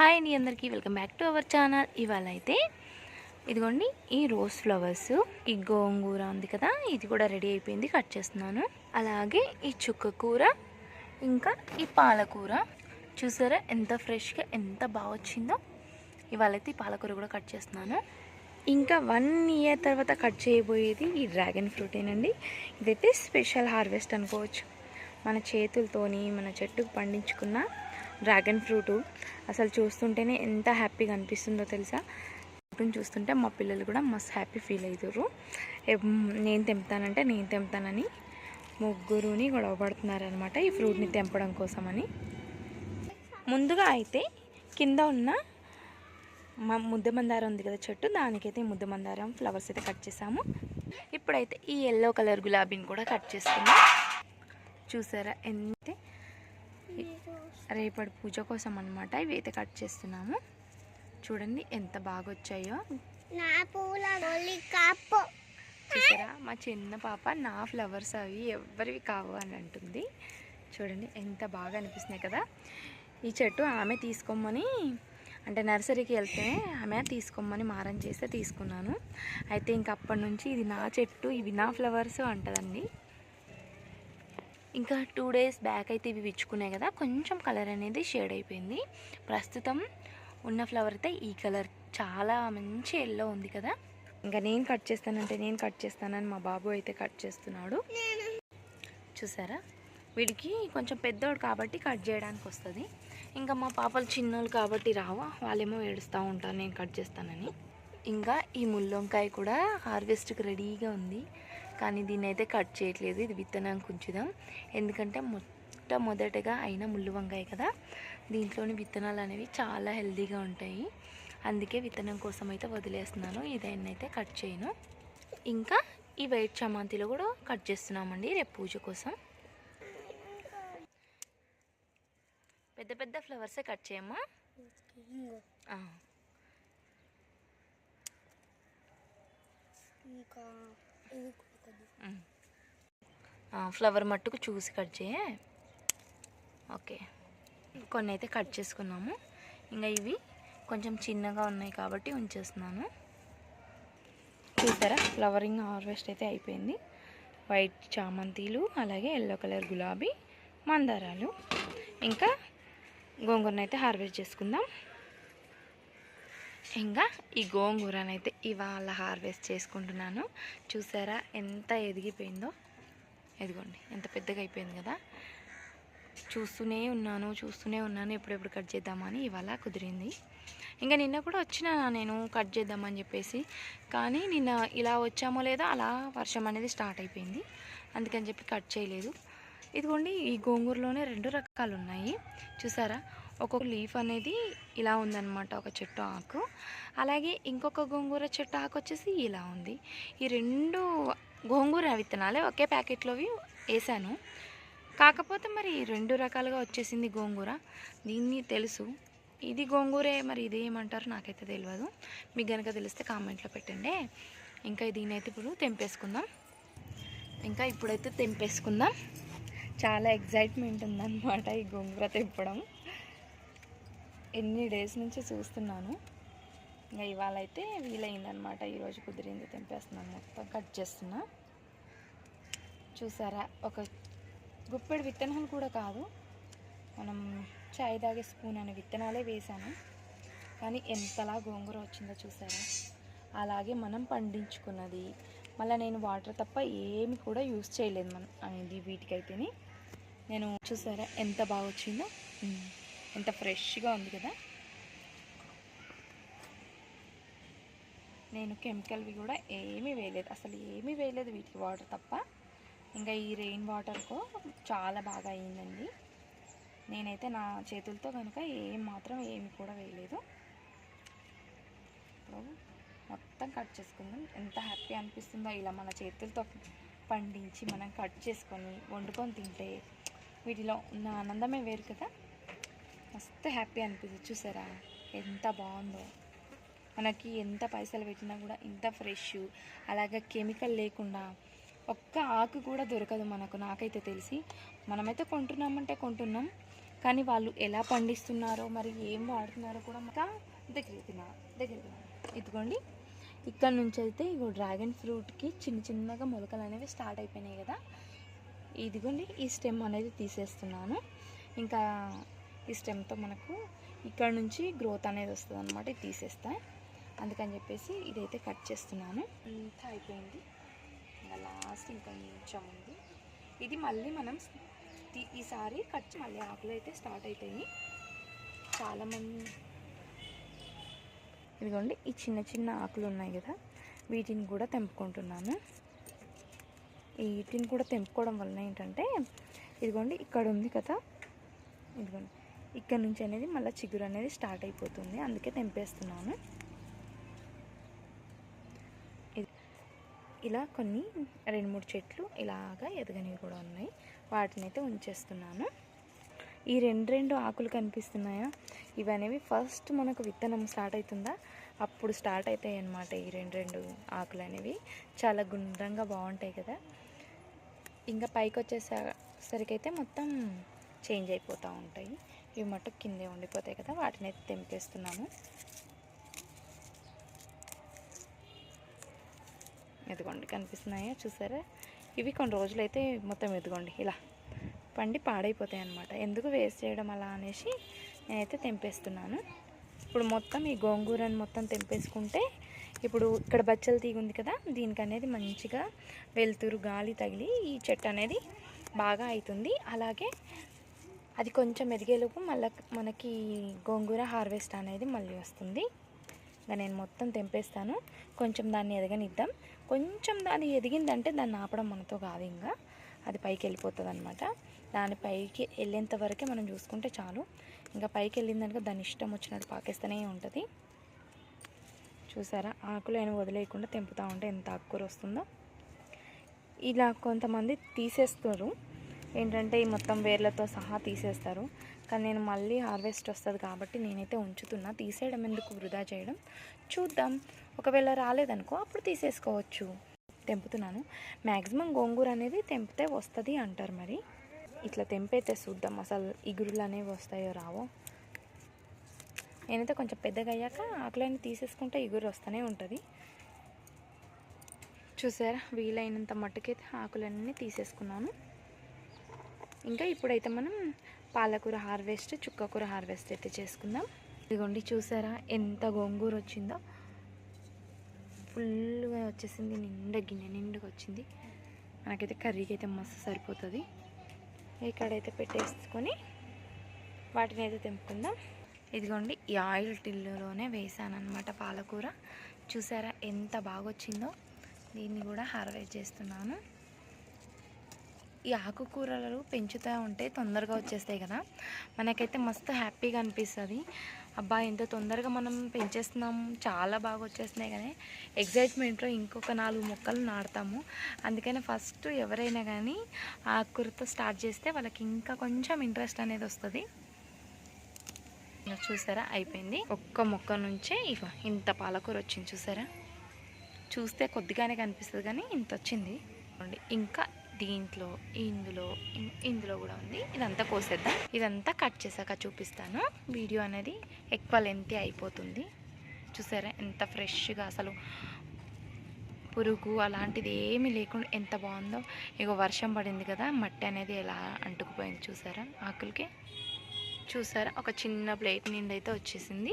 Hi అండి అందరికీ welcome back to our channel. ఇవాళ అయితే ఇదిగోండి ఈ రోజ్ ఫ్లవర్స్ ఈ గోంగూర ఉంది కదా ఇది కూడా రెడీ అయిపోయింది కట్ చేస్తున్నాను. అలాగే ఈ చుక్క కూర ఇంకా ఈ పాలకూర. చూసారా ఎంత ఫ్రెష్గా ఎంత బాగా వచ్చిందో. ఇవాళ అయితే ఈ పాలకూర కూడా కట్ చేస్తున్నాను. ఇంకా వన్ ఇయర్ తర్వాత కట్ చేయబోయేది ఈ డ్రాగన్ ఫ్రూటేనండి. ఇదైతే స్పెషల్ హార్వెస్ట్ అనుకోవచ్చు. మన చేతులతోని మన చెట్టుకు పండించుకున్న డ్రాగన్ ఫ్రూటు. అసలు చూస్తుంటేనే ఎంత హ్యాపీగా అనిపిస్తుందో తెలుసా? ఫ్రూట్ని చూస్తుంటే మా పిల్లలు కూడా మస్తు హ్యాపీ ఫీల్ అవుతారు నేను తెంపుతానంటే నేను తెంపుతానని ముగ్గురుని గొడవ పడుతున్నారనమాట ఈ ఫ్రూట్ని తెంపడం కోసమని. ముందుగా అయితే కింద ఉన్న మా ముద్ద మందారం ఉంది కదా చెట్టు దానికైతే ముద్ద మందారం ఫ్లవర్స్ అయితే కట్ చేసాము. ఇప్పుడైతే ఈ ఎల్లో కలర్ గులాబీని కూడా కట్ చేసుకున్నాం చూసారా? ఎంత రేపటి పూజ కోసం అనమాట ఇవి అయితే కట్ చేస్తున్నాము. చూడండి ఎంత బాగా వచ్చాయో చూసారా? మా చిన్న పాప నా ఫ్లవర్స్ అవి ఎవరివి కావు అని అంటుంది. చూడండి ఎంత బాగా అనిపిస్తున్నాయి కదా. ఈ చెట్టు ఆమె తీసుకోమని అంటే నర్సరీకి వెళ్తే ఆమె తీసుకోమని మారం చేస్తే తీసుకున్నాను. అయితే ఇంక అప్పటి నుంచి ఇది నా చెట్టు ఇవి నా ఫ్లవర్స్ అంటదండి. ఇంకా టూ డేస్ బ్యాక్ అయితే ఇవి విచ్చుకున్నాయి కదా కొంచెం కలర్ అనేది షేడ్ అయిపోయింది. ప్రస్తుతం ఉన్న ఫ్లవర్ అయితే ఈ కలర్ చాలా మంచి ఎల్లో ఉంది కదా. ఇంకా నేను కట్ చేస్తానంటే నేను కట్ చేస్తానని మా బాబు అయితే కట్ చేస్తున్నాడు. చూసారా? వీడికి కొంచెం పెద్దోడు కాబట్టి కట్ చేయడానికి వస్తుంది. ఇంకా మా పాపలు చిన్నోళ్ళు కాబట్టి రావా వాళ్ళేమో ఏడుస్తూ ఉంటారు నేను కట్ చేస్తానని. ఇంకా ఈ ముల్లొంకాయ కూడా హార్వెస్ట్కి రెడీగా ఉంది. కానీ దీన్ని అయితే కట్ చేయట్లేదు. ఇది విత్తనానికి ఉంచుదాం. ఎందుకంటే మొట్టమొదటగా అయిన ముళ్ళు వంకాయ కదా. దీంట్లోని విత్తనాలు అనేవి చాలా హెల్దీగా ఉంటాయి. అందుకే విత్తనం కోసం అయితే వదిలేస్తున్నాను. ఇదైనా అయితే కట్ చేయను. ఇంకా ఈ వైట్ చమాంతిలో కూడా కట్ చేస్తున్నామండి రేపు పూజ కోసం. పెద్ద పెద్ద ఫ్లవర్సే కట్ చేయమ్మా. ఇంకా ఫ్లవర్ మట్టుకు చూసి కట్ చేయ. ఓకే. కొన్ని అయితే కట్ చేసుకున్నాము. ఇంకా ఇవి కొంచెం చిన్నగా ఉన్నాయి కాబట్టి ఉంచేస్తున్నాను. చూసారా? ఫ్లవరింగ్ హార్వెస్ట్ అయితే అయిపోయింది. వైట్ చామంతీలు అలాగే ఎల్లో కలర్ గులాబీ మందారాలు. ఇంకా గోంగూరనైతే హార్వెస్ట్ చేసుకుందాం. ఇంకా ఈ గోంగూరనైతే అయితే ఇవాళ హార్వెస్ట్ చేసుకుంటున్నాను. చూసారా ఎంత ఎదిగిపోయిందో? ఎదిగోండి ఎంత పెద్దగా అయిపోయింది కదా? చూస్తూనే ఉన్నాను చూస్తూనే ఉన్నాను ఎప్పుడెప్పుడు కట్ చేద్దామని ఇవాళ కుదిరింది. ఇంకా నిన్న కూడా వచ్చిన నేను కట్ చేద్దామని చెప్పేసి కానీ నిన్న ఇలా వచ్చామో లేదో అలా వర్షం అనేది స్టార్ట్ అయిపోయింది. అందుకని చెప్పి కట్ చేయలేదు. ఇదిగోండి ఈ గోంగూరలోనే రెండు రకాలు ఉన్నాయి చూసారా? ఒక్కొక్క లీఫ్ అనేది ఇలా ఉందన్నమాట ఒక చెట్టు ఆకు. అలాగే ఇంకొక గోంగూర చెట్టు ఆకు వచ్చేసి ఇలా ఉంది. ఈ రెండు గోంగూర విత్తనాలే ఒకే ప్యాకెట్లోవి వేసాను. కాకపోతే మరి రెండు రకాలుగా వచ్చేసింది గోంగూర. దీన్ని తెలుసు. ఇది గోంగూరే మరి ఇది ఏమంటారు నాకైతే తెలియదు మీకు కనుక తెలిస్తే కామెంట్లో పెట్టండి. ఇంకా దీని అయితే ఇప్పుడు తెంపేసుకుందాం. ఇంకా ఇప్పుడైతే తెంపేసుకుందాం. చాలా ఎగ్జైట్మెంట్ ఉందన్నమాట ఈ గోంగూర తెంపడం. ఎన్ని డేస్ నుంచి చూస్తున్నాను. ఇంకా ఇవాళ అయితే వీలైందనమాట ఈరోజు కుదిరింది తెంపేస్తున్నాను మొత్తం కట్ చేస్తున్నా. చూసారా? ఒక గుప్పెడు విత్తనాలు కూడా కాదు. మనం చాయ్ తాగే స్పూన్ అనే విత్తనాలే వేసాను కానీ ఎంతలా గోంగూర వచ్చిందో చూసారా? అలాగే మనం పండించుకున్నది. మళ్ళీ నేను వాటర్ తప్ప ఏమి కూడా యూజ్ చేయలేదు మనం. అనేది వీటికైతేనే. నేను చూసారా? ఎంత బాగా వచ్చిందో ఎంత ఫ్రెష్గా ఉంది కదా. నేను కెమికల్వి కూడా ఏమీ వేయలేదు. అసలు ఏమీ వేయలేదు వీటికి వాటర్ తప్ప. ఇంకా ఈ రెయిన్ వాటర్కో చాలా బాగా అయిందండి. నేనైతే నా చేతులతో కనుక ఏం మాత్రం ఏమి కూడా వేయలేదు. ఇప్పుడు మొత్తం కట్ చేసుకుందాం. ఎంత హ్యాపీ అనిపిస్తుందో ఇలా మన చేతులతో పండించి మనం కట్ చేసుకొని వండుకొని తింటే వీటిలో ఉన్న ఆనందమే వేరు కదా. మస్తు హ్యాపీ అనిపిస్తుంది. చూసారా? ఎంత బాగుందో. మనకి ఎంత పైసలు పెట్టినా కూడా ఇంత ఫ్రెష్. అలాగే కెమికల్ లేకుండా ఒక్క ఆకు కూడా దొరకదు మనకు. నాకైతే తెలిసి మనమైతే కొంటున్నామంటే కొంటున్నాం. కానీ వాళ్ళు ఎలా పండిస్తున్నారో మరి ఏం వాడుతున్నారో కూడా ఇంకా దగ్గరికి తిన్నా దగ్గరికి తిన్నా. ఇదిగోండి. ఇక్కడ నుంచి అయితే ఇగో డ్రాగన్ ఫ్రూట్కి చిన్న చిన్నగా మొలకలు అనేవి స్టార్ట్ అయిపోయినాయి కదా. ఇదిగోండి ఈ స్టెమ్ అనేది తీసేస్తున్నాను. ఇంకా ఈ స్టెమ్తో మనకు ఇక్కడ నుంచి గ్రోత్ అనేది వస్తుంది అనమాట ఇది తీసేస్తా. అందుకని చెప్పేసి ఇదైతే కట్ చేస్తున్నాను. అంతా అయిపోయింది. ఇంకా లాస్ట్ ఇంకా కొంచెం ఉంది. ఇది మళ్ళీ మనం ఈసారి కట్ మళ్ళీ ఆకులు అయితే స్టార్ట్ అవుతాయి చాలామంది ఇదిగోండి ఈ చిన్న చిన్న ఆకులు ఉన్నాయి కదా వీటిని కూడా తెంపుకుంటున్నాను. వీటిని కూడా తెంపుకోవడం వలన ఏంటంటే ఇదిగోండి ఇక్కడ ఉంది కదా ఇదిగోండి. ఇక్కడ నుంచి అనేది మళ్ళీ చిగురు అనేది స్టార్ట్ అయిపోతుంది. అందుకే తెంపేస్తున్నాను. ఇలా కొన్ని రెండు మూడు చెట్లు ఇలాగా ఎదగనివి కూడా ఉన్నాయి. వాటిని అయితే ఉంచేస్తున్నాను. ఈ రెండు రెండు ఆకులు కనిపిస్తున్నాయా? ఇవనేవి ఫస్ట్ మనకు విత్తనం స్టార్ట్ అవుతుందా అప్పుడు స్టార్ట్ అవుతాయి అన్నమాట ఈ రెండు రెండు ఆకులు అనేవి. చాలా గుండ్రంగా బాగుంటాయి కదా. ఇంకా పైకి వచ్చేసరికి అయితే మొత్తం చేంజ్ అయిపోతూ ఉంటాయి. ఇవి మటుకు కిందే ఉండిపోతాయి కదా వాటిని అయితే తెంపేస్తున్నాను. ఎదుగోండి కనిపిస్తున్నాయా? చూసారా? ఇవి కొన్ని రోజులు అయితే మొత్తం ఎదుగోండి ఇలా పండి పాడైపోతాయి అన్నమాట. ఎందుకు వేస్ట్ చేయడం అలా అనేసి నేనైతే తెంపేస్తున్నాను. ఇప్పుడు మొత్తం ఈ గోంగూరని మొత్తం తెంపేసుకుంటే ఇప్పుడు ఇక్కడ బచ్చల తీగ ఉంది కదా దీనికి అనేది మంచిగా వెలుతురు గాలి తగిలి ఈ చెట్టు అనేది బాగా అవుతుంది. అలాగే అది కొంచెం ఎదిగేలోపు మళ్ళీ మనకి గోంగూర హార్వెస్ట్ అనేది మళ్ళీ వస్తుంది. ఇంకా నేను మొత్తం తెంపేస్తాను. కొంచెం దాన్ని ఎదగనిద్దాం. కొంచెం దాన్ని ఎదిగిందంటే దాన్ని ఆపడం మనతో కాదు ఇంకా. అది పైకి వెళ్ళిపోతుంది అనమాట దాని పైకి వెళ్ళేంత వరకే మనం చూసుకుంటే చాలు. ఇంకా పైకి వెళ్ళిందనుక దాని ఇష్టం వచ్చినట్టు పాకిస్తానే ఉంటుంది. చూసారా? ఆకులు అయినా వదిలేయకుండా తెంపుతూ ఉంటే ఎంత ఆకుకూర వస్తుందో. ఇలా కొంతమంది తీసేస్తారు. ఏంటంటే ఈ మొత్తం వేర్లతో సహా తీసేస్తారు. కానీ నేను మళ్ళీ హార్వెస్ట్ వస్తుంది కాబట్టి నేనైతే ఉంచుతున్నా. తీసేయడం ఎందుకు? వృధా చేయడం. చూద్దాం. ఒకవేళ రాలేదనుకో అప్పుడు తీసేసుకోవచ్చు. తెంపుతున్నాను. మ్యాక్సిమం గోంగూర అనేది తెంపితే వస్తుంది అంటారు మరి. ఇట్లా తెంపైతే చూద్దాం అసలు ఇగురులు అనేవి వస్తాయో రావో. నేనైతే కొంచెం పెద్దగా అయ్యాక ఆకులన్నీ తీసేసుకుంటే ఇగురు వస్తూనే ఉంటుంది. చూసారా? వీలైనంత మట్టుకైతే ఆకులన్నీ తీసేసుకున్నాను. ఇంకా ఇప్పుడైతే మనం పాలకూర హార్వెస్ట్ చుక్కకూర హార్వెస్ట్ అయితే చేసుకుందాం. ఇదిగోండి చూసారా ఎంత గోంగూర వచ్చిందో? ఫుల్గా వచ్చేసింది నిండా గిన్నె నిండుగా వచ్చింది. మనకైతే కర్రీకి అయితే మస్తు సరిపోతుంది. ఇక్కడైతే పెట్టేసుకొని వాటిని అయితే తెంపుకుందాం. ఇదిగోండి ఈ ఆయిల్ టిల్లులోనే వేసాను అనమాట పాలకూర. చూసారా ఎంత బాగా వచ్చిందో దీన్ని కూడా హార్వెస్ట్ చేస్తున్నాను. ఈ ఆకుకూరలు పెంచుతూ ఉంటే తొందరగా వచ్చేస్తాయి కదా. మనకైతే మస్తు హ్యాపీగా అనిపిస్తుంది. అబ్బా ఎంత తొందరగా మనం పెంచేస్తున్నాం. చాలా బాగా వచ్చేస్తున్నాయి కానీ ఎగ్జైట్మెంట్లో ఇంకొక నాలుగు మొక్కలు నాటుతాము. అందుకని ఫస్ట్ ఎవరైనా కానీ ఆకుకూరతో స్టార్ట్ చేస్తే వాళ్ళకి ఇంకా కొంచెం ఇంట్రెస్ట్ అనేది వస్తుంది. చూసారా? అయిపోయింది. ఒక్క మొక్క నుంచే ఇగో ఇంత పాలకూర వచ్చింది చూసారా? చూస్తే కొద్దిగానే కనిపిస్తుంది కానీ ఇంత వచ్చింది. ఇంకా దీంట్లో ఇందులో ఇందులో కూడా ఉంది. ఇదంతా కోసేద్దాం. ఇదంతా కట్ చేశాక చూపిస్తాను. వీడియో అనేది ఎక్కువ లెంతీ అయిపోతుంది. చూసారా? ఎంత ఫ్రెష్గా అసలు పురుగు అలాంటిది ఏమీ లేకుండా ఎంత బాగుందో. ఇగో వర్షం పడింది కదా మట్టి అనేది ఎలా అంటుకుపోయింది చూసారా? ఆకులకి. చూసారా? ఒక చిన్న ప్లేట్ నిండి అయితే వచ్చేసింది.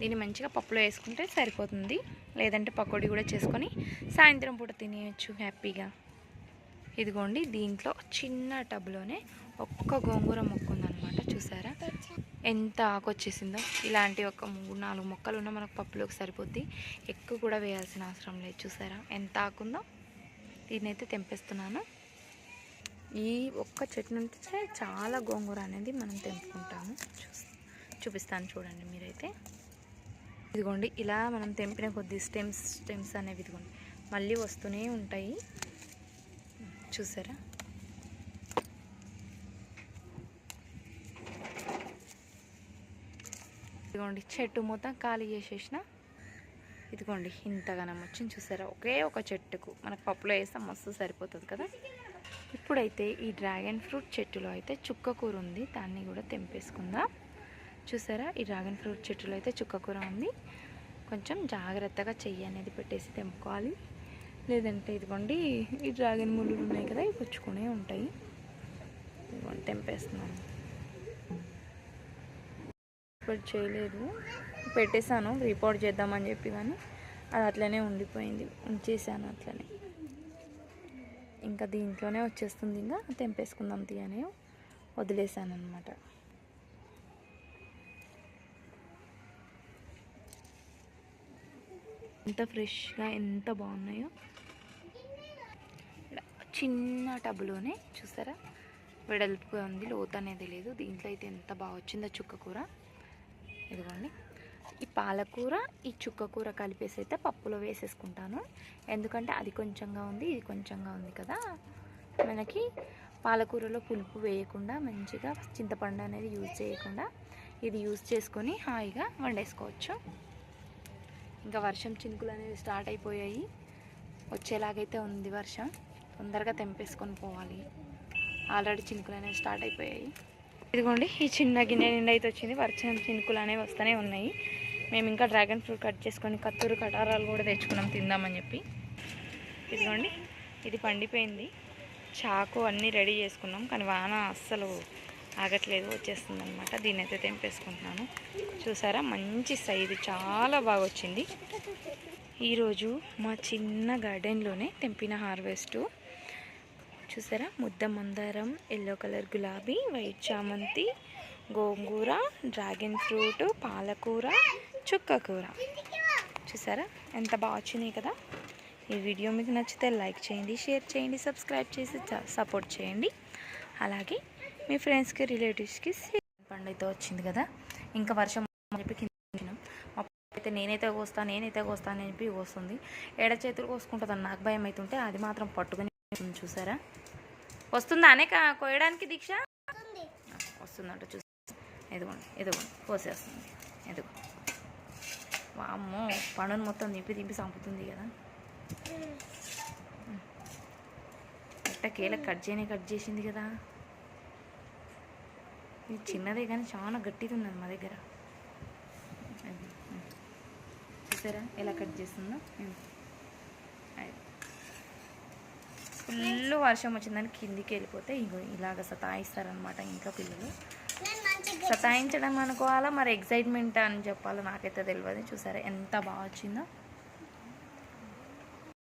దీన్ని మంచిగా పప్పులో వేసుకుంటే సరిపోతుంది. లేదంటే పకోడీ కూడా చేసుకొని సాయంత్రం పూట తినేయచ్చు హ్యాపీగా. ఇదిగోండి దీంట్లో చిన్న టబ్లోనే ఒక్క గోంగూర మొక్క ఉందనమాట చూసారా? ఎంత ఆకు వచ్చేసిందో. ఇలాంటి ఒక మూడు నాలుగు మొక్కలు ఉన్నా మనకు పప్పులోకి సరిపోద్ది. ఎక్కువ కూడా వేయాల్సిన అవసరం లేదు చూసారా? ఎంత ఆకుందో దీన్నైతే తెంపేస్తున్నాను. ఈ ఒక్క చెట్టు నుంచే చాలా గోంగూర అనేది మనం తెంపుకుంటాము. చూపిస్తాను చూడండి మీరైతే. ఇదిగోండి ఇలా మనం తెంపిన కొద్ది స్టెమ్స్ స్టెమ్స్ అనేవి ఇదిగోండి. మళ్ళీ వస్తూనే ఉంటాయి. చూసారా? ఇదిగోండి చెట్టు మొత్తం ఖాళీ చేసేసిన. ఇదిగోండి ఇంతగానం వచ్చింది చూసారా? ఒకే ఒక చెట్టుకు. మనకు పప్పులో వేస్తే మస్తు సరిపోతుంది కదా? ఇప్పుడైతే ఈ డ్రాగన్ ఫ్రూట్ చెట్టులో అయితే చుక్క కూర ఉంది. దాన్ని కూడా తెంపేసుకుందాం. చూసారా? ఈ డ్రాగన్ ఫ్రూట్ చెట్టులో అయితే చుక్కకూర ఉంది. కొంచెం జాగ్రత్తగా చెయ్యి అనేది పెట్టేసి తెంపుకోవాలి. లేదంటే ఇదిగోండి ఈ డ్రాగన్ ముళ్ళు ఉన్నాయి కదా ఇవి పుచ్చుకునే ఉంటాయి. ఇదిగోండి తెంపేస్తున్నాను. ఇప్పుడు చేయలేదు. పెట్టేశాను రిపోర్ట్ చేద్దామని చెప్పి కానీ అది అట్లనే ఉండిపోయింది. ఉంచేసాను అట్లనే. ఇంకా దీంట్లోనే వచ్చేస్తుంది ఇంకా తెంపేసుకుందాం తీ అని వదిలేసాను అనమాట ఎంత ఫ్రెష్గా ఎంత బాగున్నాయో. చిన్న టబ్లోనే చూసారా? వెడల్పుగా ఉంది లోతు అనేది లేదు. దీంట్లో అయితే ఎంత బాగా వచ్చిందో చుక్కకూర ఇదిగోండి. ఈ పాలకూర ఈ చుక్క కూర కలిపేసి అయితే పప్పులో వేసేసుకుంటాను. ఎందుకంటే అది కొంచెంగా ఉంది ఇది కొంచెంగా ఉంది కదా. మనకి పాలకూరలో పులుపు వేయకుండా మంచిగా చింతపండు అనేది యూజ్ చేయకుండా ఇది యూజ్ చేసుకొని హాయిగా వండేసుకోవచ్చు. ఇంకా వర్షం చినుకులు అనేవి స్టార్ట్ అయిపోయాయి. వచ్చేలాగైతే ఉంది వర్షం. తొందరగా తెంపేసుకొని పోవాలి. ఆల్రెడీ చినుకులు అనేవి స్టార్ట్ అయిపోయాయి. ఇదిగోండి ఈ చిన్న గిన్నె నిండా అయితే వచ్చింది. వర్షం చినుకులు అనేవి వస్తూనే ఉన్నాయి. మేము ఇంకా డ్రాగన్ ఫ్రూట్ కట్ చేసుకొని కత్తూరు కటారాలు కూడా తెచ్చుకున్నాం తిందామని చెప్పి. ఇదిగోండి ఇది పండిపోయింది. చాకు అన్నీ రెడీ చేసుకున్నాం కానీ వాన అస్సలు ఆగట్లేదు వచ్చేస్తుంది అనమాట దీన్ని అయితే తెంపేసుకుంటున్నాను. చూసారా మంచి సైజు చాలా బాగా వచ్చింది. ఈరోజు మా చిన్న గార్డెన్లోనే తెంపిన హార్వెస్టు చూసారా? ముద్ద మందారం ఎల్లో కలర్ గులాబీ వైట్ చామంతి గోంగూర డ్రాగన్ ఫ్రూట్ పాలకూర చుక్క కూర. చూసారా? ఎంత బాగా వచ్చినాయి కదా? ఈ వీడియో మీకు నచ్చితే లైక్ చేయండి షేర్ చేయండి సబ్స్క్రైబ్ చేసి సపోర్ట్ చేయండి. అలాగే మీ ఫ్రెండ్స్కి రిలేటివ్స్కి పండు అయితే వచ్చింది కదా? ఇంకా వర్షం చెప్పి కింద మా అయితే నేనైతే కోస్తాను నేనైతే కోస్తాను అని చెప్పి కోస్తుంది. ఎడ చేతులు కోసుకుంటుంది నాకు భయం అవుతుంటే అది మాత్రం పట్టుకుని చూసారా? వస్తుందా అనే కోయడానికి దీక్ష? వస్తుందంట చూసి. ఎదుగోండి ఎదుగోండి కోసేస్తుంది. ఎదుగు వామ్మో పండును మొత్తం దింపి దింపి చంపుతుంది కదా. ఎట్టకేల కట్ చేయని కట్ చేసింది కదా. ఇది చిన్నదే కానీ చాలా గట్టిగా ఉన్నది మా దగ్గర. చూసారా ఎలా కట్ చేస్తుందో. ఫుల్ వర్షం వచ్చిందని కిందికి వెళ్ళిపోతే ఇగో ఇలాగ సతాయిస్తారనమాట ఇంట్లో పిల్లలు. సతాయించడం అనుకోవాలా? మరి ఎగ్జైట్మెంట్ అని చెప్పాలో? నాకైతే తెలియదు చూసారా? ఎంత బాగా వచ్చిందో?